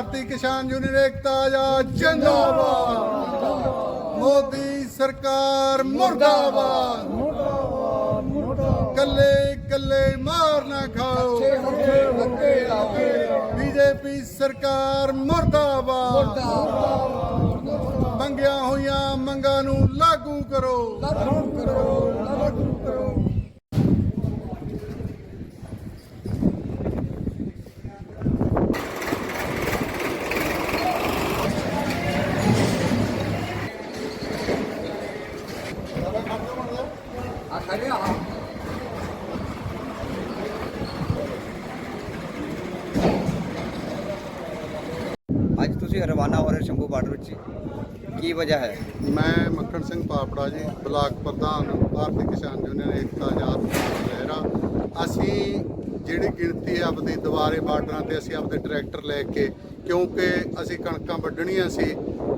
ਕਿਸਾਨ ਯੂਨੀਅਨ ਏਕਤਾ ਆਜ਼ਾਦ ਜਿੰਦਾਬਾਦ। ਮੋਦੀ ਸਰਕਾਰ ਮੁਰਦਾਬਾਦ। ਕੱਲੇ ਕੱਲੇ ਮਾਰ ਨਾ ਖਾਓ। ਬੀਜੇਪੀ ਸਰਕਾਰ ਮੁਰਦਾਬਾਦ। ਮੰਗਿਆ ਹੋਈਆਂ ਮੰਗਾਂ ਨੂੰ ਲਾਗੂ ਕਰੋ। ਅੱਜ ਤੁਸੀਂ ਰਵਾਨਾ ਹੋ ਰਹੇ ਸ਼ੰਭੂ ਬਾਰਡਰ ਵਿੱਚ ਕੀ ਵਜ੍ਹਾ ਹੈ? ਮੈਂ ਮੱਖਣ ਸਿੰਘ ਪਾਪੜਾ ਜੀ, ਬਲਾਕ ਪ੍ਰਧਾਨ, ਭਾਰਤੀ ਕਿਸਾਨ ਯੂਨੀਅਨ ਏਕਤਾ ਆਜ਼ਾਦ ਲਹਿਰਾ। ਅਸੀਂ ਜਿਹੜੀ ਗਿਣਤੀ ਹੈ ਆਪਦੀ ਦੁਆਰੇ ਬਾਰਡਰਾਂ ਤੇ ਅਸੀਂ ਆਪਦੇ ਟਰੈਕਟਰ ਲੈ ਕੇ, ਕਿਉਂਕਿ ਅਸੀਂ ਕਣਕਾਂ ਵੱਢਣੀਆਂ ਸੀ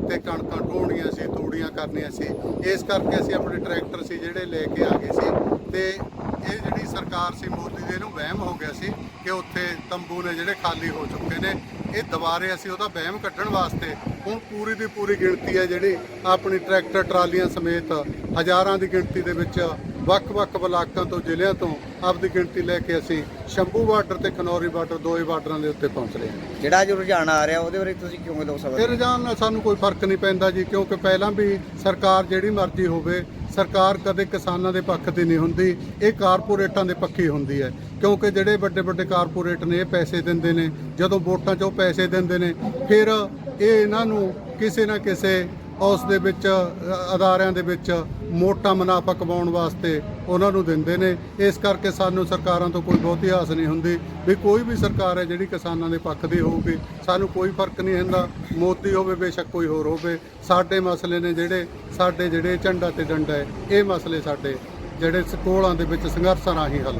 ਤੇ ਕਣਕਾਂ ਢੋਣੀਆਂ ਸੀ, ਤੂੜੀਆਂ ਕਰਨੀਆਂ ਸੀ, ਇਸ ਕਰਕੇ ਅਸੀਂ ਆਪਣੇ ਟਰੈਕਟਰ ਸੀ ਜਿਹੜੇ ਲੈ ਕੇ ਆ ਗਏ ਸੀ। ਤੇ ਇਹ ਜਿਹੜੀ ਸਰਕਾਰ ਸੀ ਮੋਦੀ ਦੇ ਨੂੰ ਵਹਿਮ ਹੋ ਗਿਆ ਸੀ ਕਿ ਉੱਥੇ ਤੰਬੂ ਨੇ ਜਿਹੜੇ ਖਾਲੀ ਹੋ ਚੁੱਕੇ ਨੇ, ਇਹ ਦੁਬਾਰੇ ਅਸੀਂ ਉਹਦਾ ਵਹਿਮ ਕੱਢਣ ਵਾਸਤੇ ਹੁਣ ਪੂਰੀ ਦੀ ਪੂਰੀ ਗਿਣਤੀ ਹੈ ਜਿਹੜੀ ਆਪਣੀ ਟਰੈਕਟਰ ਟਰਾਲੀਆਂ ਸਮੇਤ ਹਜ਼ਾਰਾਂ ਦੀ ਗਿਣਤੀ ਦੇ ਵਿੱਚ ਵੱਖ-ਵੱਖ ਬਲਾਕਾਂ ਤੋਂ ਜ਼ਿਲ੍ਹਿਆਂ ਤੋਂ ਆਪਦੀ ਗਿਣਤੀ ਲੈ ਕੇ ਅਸੀਂ ਸ਼ੰਭੂ ਬਾਰਡਰ ਤੇ ਖਨੌਰੀ ਬਾਰਡਰ ਦੋਏ ਬਾਰਡਰਾਂ ਦੇ ਉੱਤੇ ਪਹੁੰਚ ਰਹੇ ਹਾਂ। ਜਿਹੜਾ ਅੱਜ ਰੁਝਾਨ ਆ ਰਿਹਾ ਉਹਦੇ ਬਾਰੇ ਤੁਸੀਂ ਕਿਉਂ ਲੋਕ ਇਹ ਸਭਾ ਰੁਝਾਨ ਨਾਲ ਸਾਨੂੰ ਕੋਈ ਫ਼ਰਕ ਨਹੀਂ ਪੈਂਦਾ ਜੀ ਕਿਉਂਕਿ ਪਹਿਲਾਂ ਵੀ ਸਰਕਾਰ ਜਿਹੜੀ ਮਰਜ਼ੀ ਹੋਵੇ ਸਰਕਾਰ ਕਦੇ ਕਿਸਾਨਾਂ ਦੇ ਪੱਖ ਦੀ ਨਹੀਂ ਹੁੰਦੀ ਇਹ ਕਾਰਪੋਰੇਟਾਂ ਦੇ ਪੱਖੀ ਹੁੰਦੀ ਹੈ। ਕਿਉਂਕਿ ਜਿਹੜੇ ਵੱਡੇ ਵੱਡੇ ਕਾਰਪੋਰੇਟ ਨੇ ਇਹ ਪੈਸੇ ਦਿੰਦੇ ਨੇ ਜਦੋਂ ਵੋਟਾਂ 'ਚ ਉਹ ਪੈਸੇ ਦਿੰਦੇ ਨੇ ਫਿਰ ਇਹ ਇਹਨਾਂ ਨੂੰ ਕਿਸੇ ਨਾ ਕਿਸੇ ਉਸ ਦੇ ਵਿੱਚ ਅਦਾਰਿਆਂ ਦੇ ਵਿੱਚ ਮੋਟਾ ਮੁਨਾਫਾ ਕਮਾਉਣ ਵਾਸਤੇ ਉਹਨਾਂ ਨੂੰ ਦਿੰਦੇ ਨੇ। ਇਸ ਕਰਕੇ ਸਾਨੂੰ ਸਰਕਾਰਾਂ ਤੋਂ ਕੋਈ ਬਹੁਤੀ ਆਸ ਨਹੀਂ ਹੁੰਦੀ ਵੀ ਕੋਈ ਵੀ ਸਰਕਾਰ ਹੈ ਜਿਹੜੀ ਕਿਸਾਨਾਂ ਦੇ ਪੱਖ ਦੀ ਹੋਊਗੀ। ਸਾਨੂੰ ਕੋਈ ਫ਼ਰਕ ਨਹੀਂ ਹੁੰਦਾ। ਮੋਦੀ ਹੋਵੇ, ਬੇਸ਼ੱਕ ਕੋਈ ਹੋਰ ਹੋਵੇ। ਸਾਡੇ ਮਸਲੇ ਨੇ ਜਿਹੜੇ ਸਾਡੇ ਜਿਹੜੇ ਝੰਡਾ ਤੇ ਡੰਡਾ ਹੈ, ਇਹ ਮਸਲੇ ਸਾਡੇ ਜਿਹੜੇ ਸਕੋਲਾਂ ਦੇ ਵਿੱਚ ਸੰਘਰਸ਼ਾਂ ਰਾਹੀਂ ਹੱਲ